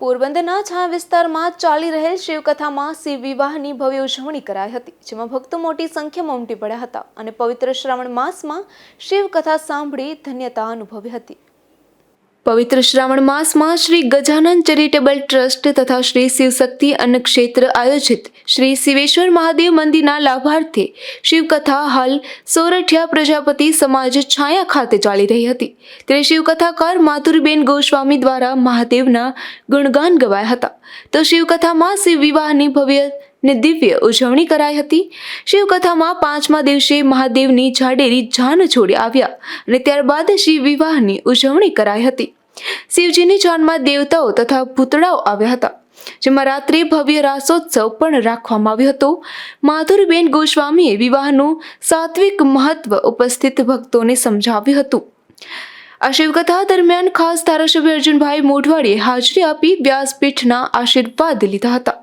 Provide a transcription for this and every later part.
પોરબંદરના છા વિસ્તારમાં ચાલી રહેલ શિવકથામાં શિવ વિવાહની ભવ્ય ઉજવણી કરાઈ હતી, જેમાં ભક્તો મોટી સંખ્યામાં ઉમટી પડ્યા હતા અને પવિત્ર શ્રાવણ માસમાં શિવકથા સાંભળી ધન્યતા અનુભવી હતી. પવિત્ર શ્રાવણ માસમાં શ્રી ગજાનન ચેરિટેબલ ટ્રસ્ટ તથા શ્રી શિવશક્તિ અન્ન ક્ષેત્ર આયોજિત શ્રી શિવેશ્વર મહાદેવ મંદિરના લાભાર્થે શિવકથા હાલ સોરઠિયા પ્રજાપતિ સમાજ છાયા ખાતે ચાલી રહી હતી. ત્યારે શિવકથાકાર માધુરીબેન ગોસ્વામી દ્વારા મહાદેવના ગુણગાન ગવાયા હતા. તો શિવકથામાં શિવ વિવાહની ભવ્ય ને દિવ્ય ઉજવણી કરાઈ હતી. શિવકથામાં પાંચમા દિવસે મહાદેવની જાડેરી જાન છોડી આવ્યા અને ત્યારબાદ શિવ વિવાહની ઉજવણી કરાઈ હતી. શિવજીની જાનમાં દેવતાઓ તથા ભૂતળાઓ આવ્યા હતા, જેમાં રાત્રે ભવ્ય રાસોત્સવ પણ રાખવામાં આવ્યો હતો. માધુરીબેન ગોસ્વામીએ વિવાહનું સાત્વિક મહત્વ ઉપસ્થિત ભક્તોને સમજાવ્યું હતું. આ શિવકથા દરમિયાન ખાસ ધારાસભ્ય અર્જુનભાઈ મોઢવાડીએ હાજરી આપી વ્યાસપીઠના આશીર્વાદ લીધા હતા.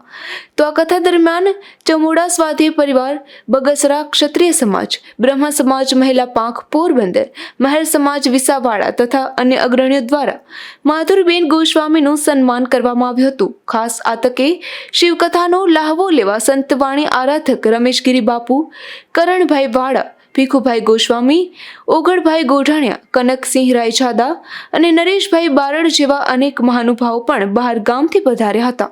તો આ કથા દરમિયાન ચમોડા સ્વાધ્યાય પરિવાર, બગસરા ક્ષત્રિય સમાજ, બ્રહ્મ સમાજ, મહિલા પાંખ, પોરબંદર, મહેર સમાજ, વિસાવાડા તથા અન્ય અગ્રણીઓ દ્વારા માધુરબેન ગોસ્વામીનું સન્માન કરવામાં આવ્યું હતું. ખાસ આ તકે શિવકથાનો લહાવો લેવા સંતવાણી આરાધક રમેશગીરી બાપુ કરણભાઈ વાડા, ભીખુભાઈ ગોસ્વામી ઓગળભાઈ ગોઢાણિયા, કનકસિંહ રાયછાદા અને નરેશભાઈ બારડ જેવા અનેક મહાનુભાવો પણ બહાર ગામથી પધાર્યા હતા.